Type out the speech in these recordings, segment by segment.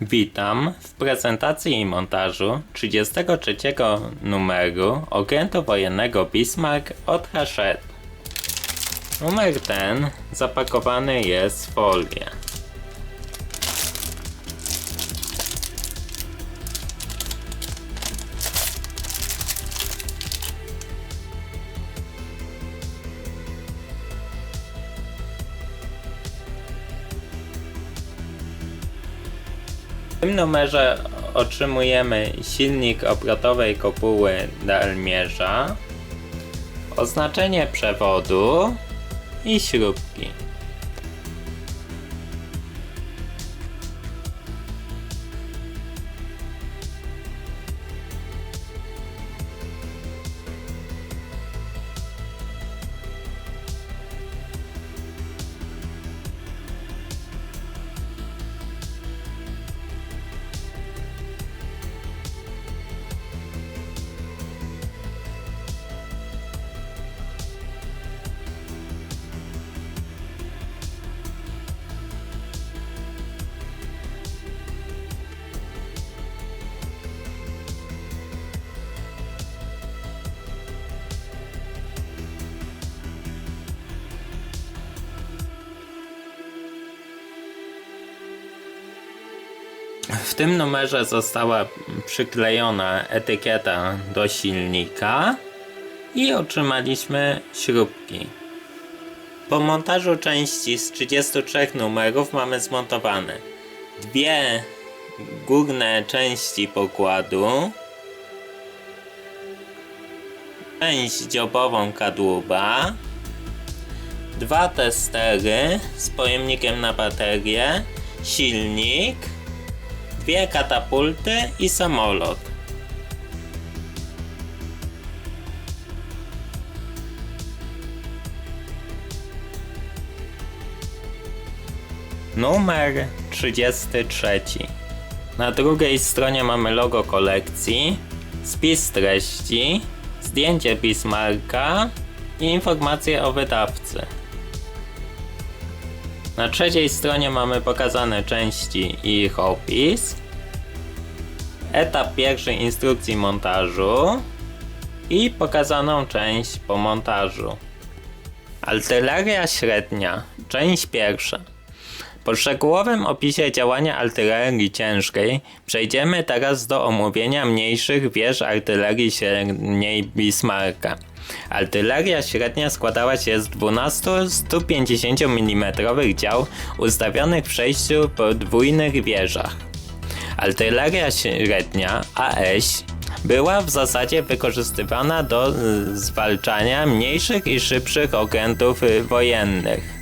Witam w prezentacji i montażu 33 numeru okrętu wojennego Bismarck od Hachette. Numer ten zapakowany jest w folię. W tym numerze otrzymujemy silnik obrotowej kopuły dalmierza, oznaczenie przewodu i śrubki. W tym numerze została przyklejona etykieta do silnika i otrzymaliśmy śrubki. Po montażu części z 33 numerów mamy zmontowane dwie górne części pokładu, część dziobową kadłuba, dwa testery z pojemnikiem na baterię, silnik, dwie katapulty i samolot. Numer 33. Na drugiej stronie mamy logo kolekcji, spis treści, zdjęcie Bismarcka i informacje o wydawcy. Na trzeciej stronie mamy pokazane części i ich opis, etap pierwszy instrukcji montażu i pokazaną część po montażu. Artyleria średnia, część pierwsza. Po szczegółowym opisie działania artylerii ciężkiej przejdziemy teraz do omówienia mniejszych wież artylerii średniej Bismarcka. Artyleria średnia składała się z 12 150 mm dział ustawionych w sześciu podwójnych wieżach. Artyleria średnia AS była w zasadzie wykorzystywana do y, zwalczania mniejszych i szybszych okrętów y, wojennych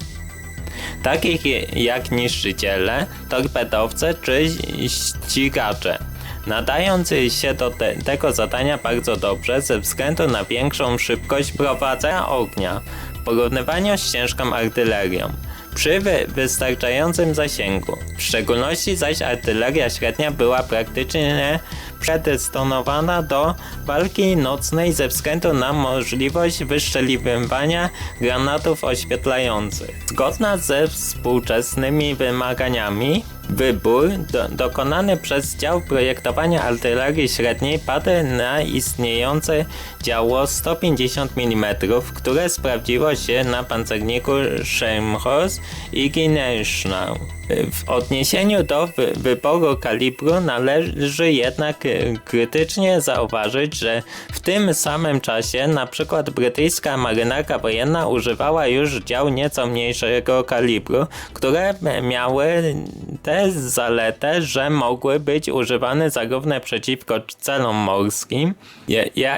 takich jak niszczyciele, torpedowce czy ścigacze. Nadając się do te, tego zadania bardzo dobrze ze względu na większą szybkość prowadzenia ognia w porównywaniu z ciężką artylerią przy wy wystarczającym zasięgu. W szczególności zaś artyleria średnia była praktycznie predestynowana do walki nocnej ze względu na możliwość wyszczeliwania granatów oświetlających. Zgodna ze współczesnymi wymaganiami, Wybór do, dokonany przez dział projektowania artylerii średniej padł na istniejące działo 150 mm, które sprawdziło się na pancerniku Scharnhorst i Gneisenau. W odniesieniu do wy wyboru kalibru należy jednak e, krytycznie zauważyć, że w tym samym czasie na przykład brytyjska marynarka wojenna używała już dział nieco mniejszego kalibru, które miały tę zaletę, że mogły być używane zarówno przeciwko celom morskim,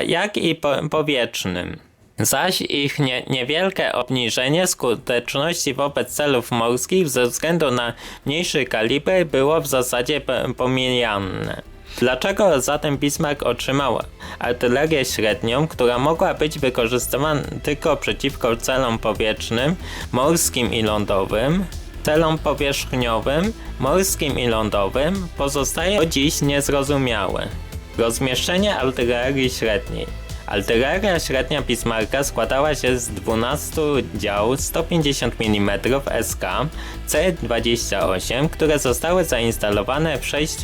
jak i powietrznym zaś ich nie, niewielkie obniżenie skuteczności wobec celów morskich ze względu na mniejszy kaliber było w zasadzie pomijane. Dlaczego zatem Bismarck otrzymał artylerię średnią, która mogła być wykorzystywana tylko przeciwko celom powietrznym, morskim i lądowym, celom powierzchniowym, morskim i lądowym, pozostaje do dziś niezrozumiałe. Rozmieszczenie artylerii średniej Artyleria średnia Bismarcka składała się z 12 dział 150 mm SK C-28, które zostały zainstalowane w 6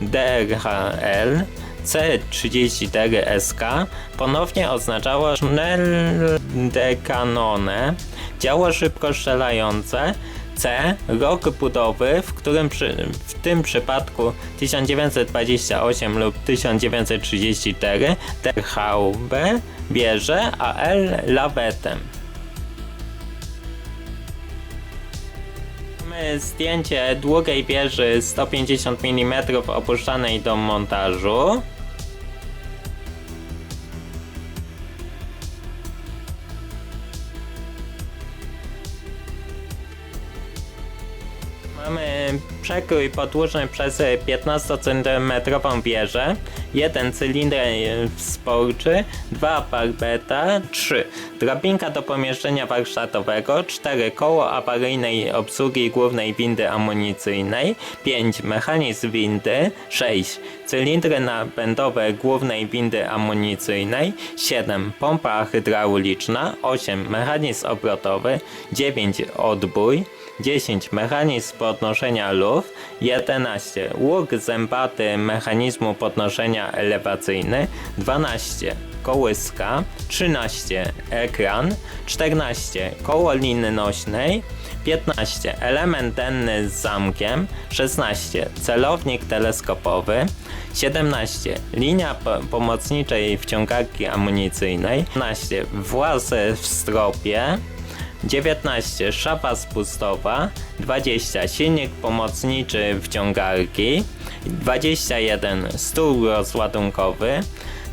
DRHL C-34SK ponownie oznaczało Schnelldekanone, działo szybko strzelające, C. Rok budowy, w którym przy, w tym przypadku 1928 lub 1934 der Haube bierze, a L lawetem. Mamy zdjęcie długiej wieży 150 mm opuszczanej do montażu. Przekrój podłużny przez 15 cm wieżę, jeden cylinder sporczy, dwa barbeta, 3 drabinka do pomieszczenia warsztatowego, 4 koło awaryjnej obsługi głównej windy amunicyjnej, 5 mechanizm windy, 6 cylindry napędowe głównej windy amunicyjnej, 7 pompa hydrauliczna, 8 mechanizm obrotowy, 9 odbój, 10 mechanizm podnoszenia luf, 11 łuk zębaty mechanizmu podnoszenia elewacyjny, 12 kołyska, 13 ekran, 14 koło liny nośnej, 15 element denny z zamkiem, 16 celownik teleskopowy, 17 linia po pomocniczej wciągarki amunicyjnej, 15 włas w stropie, 19 szafa spustowa, 20 silnik pomocniczy wciągarki, 21 stół rozładunkowy,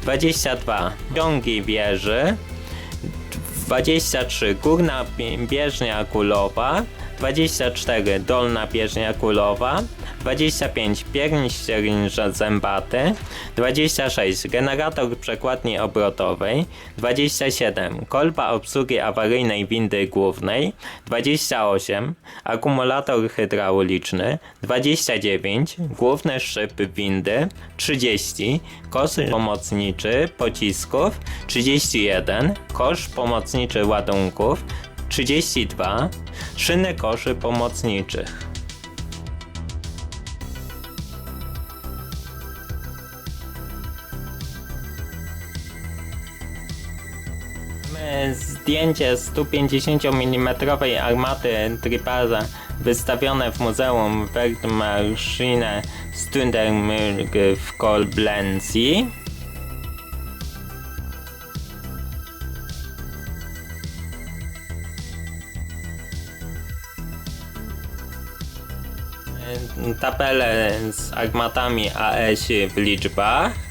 22 ciągi wieży, 23 górna bieżnia kulowa, 24 dolna bieżnia kulowa, 25 pierń ściernicza zębaty, 26 generator przekładni obrotowej, 27 kolba obsługi awaryjnej windy głównej, 28 akumulator hydrauliczny, 29 główny szyb windy, 30 kosz pomocniczy pocisków, 31 kosz pomocniczy ładunków, 32 szyny koszy pomocniczych. Zdjęcie 150 mm armaty Tripara wystawione w Muzeum Werkmaschine Stundermürg w Kolblencji. Tabelę z armatami AS w liczbach.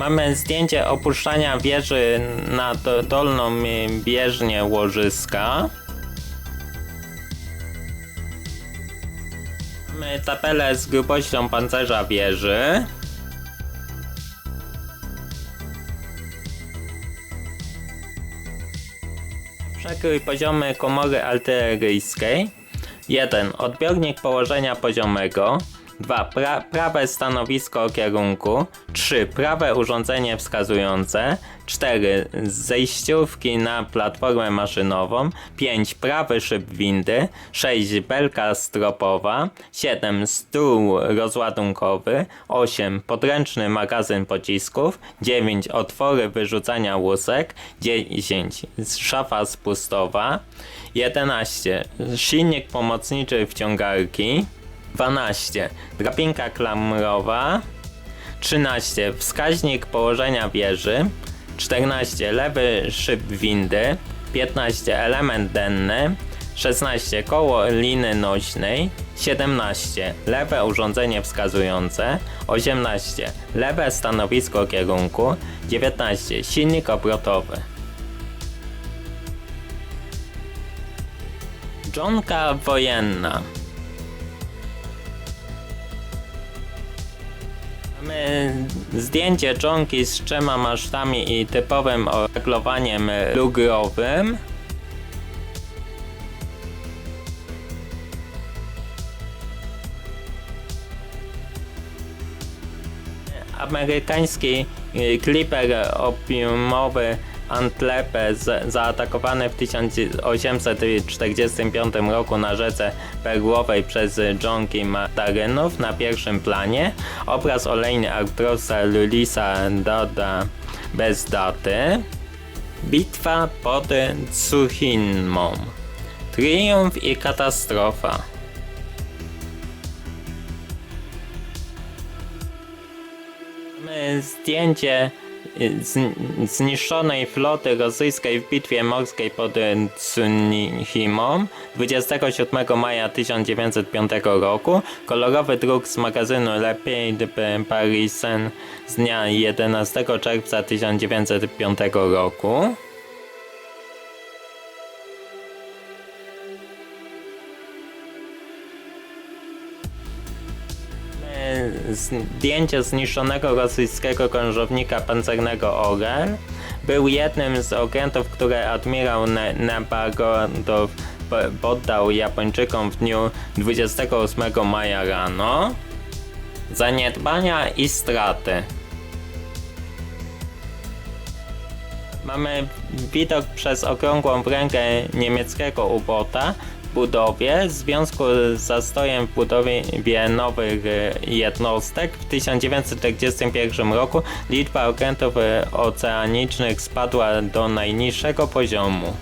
Mamy zdjęcie opuszczania wieży na do, dolną bieżnię łożyska. Mamy tabelę z grubością pancerza wieży. Przekrój poziomy komory artyleryjskiej. 1. Odbiornik położenia poziomego. 2. Pra prawe stanowisko kierunku. 3. Prawe urządzenie wskazujące. 4. Zejściówki na platformę maszynową. 5. Prawy szyb windy. 6. Belka stropowa. 7. Stół rozładunkowy. 8. Podręczny magazyn pocisków. 9. Otwory wyrzucania łusek. 10. Szafa spustowa. 11. Silnik pomocniczy wciągarki. 12. Drabinka klamrowa. 13. Wskaźnik położenia wieży. 14. Lewy szyb windy. 15. Element denny. 16. Koło liny nośnej. 17. Lewe urządzenie wskazujące. 18. Lewe stanowisko kierunku. 19. Silnik obrotowy. Dżonka wojenna. Zdjęcie dżonki z trzema masztami i typowym oreglowaniem lugrowym. Amerykański y, Kliper opiumowy Antlepe z- zaatakowany w 1845 roku na rzece Perłowej przez dżonki Matarynów na pierwszym planie. Obraz olejny Arthrosa Lulisa Doda bez daty. Bitwa pod Tsushimą. Triumf i katastrofa. Zdjęcie zniszczonej floty rosyjskiej w bitwie morskiej pod Tsunimą 27 maja 1905 roku. Kolorowy druk z magazynu Le Pays de Parisien z dnia 11 czerwca 1905 roku. Zdjęcie zniszczonego rosyjskiego krążownika pancernego Orel był jednym z okrętów, które admirał po- poddał Japończykom w dniu 28 maja rano. Zaniedbania i straty. Mamy widok przez okrągłą rękę niemieckiego ubota w budowie w związku z zastojem w budowie nowych e, jednostek. W 1941 roku liczba okrętów e, oceanicznych spadła do najniższego poziomu.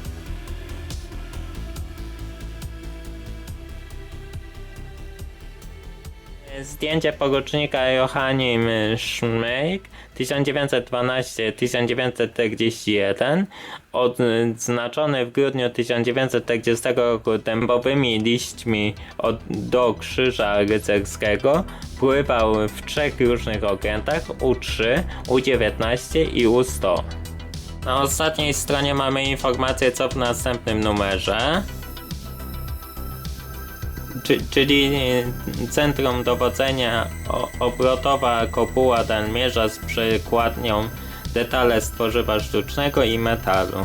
Zdjęcie porucznika Joachim Schmeik 1912-1941 odznaczony w grudniu 1940 roku dębowymi liśćmi od, do krzyża rycerskiego pływał w trzech różnych okrętach U3, U19 i U100. Na ostatniej stronie mamy informację co w następnym numerze. Czy, czyli Centrum Dowodzenia Obrotowa Kopuła Dalmierza z przykładnią detale z tworzywa sztucznego i metalu.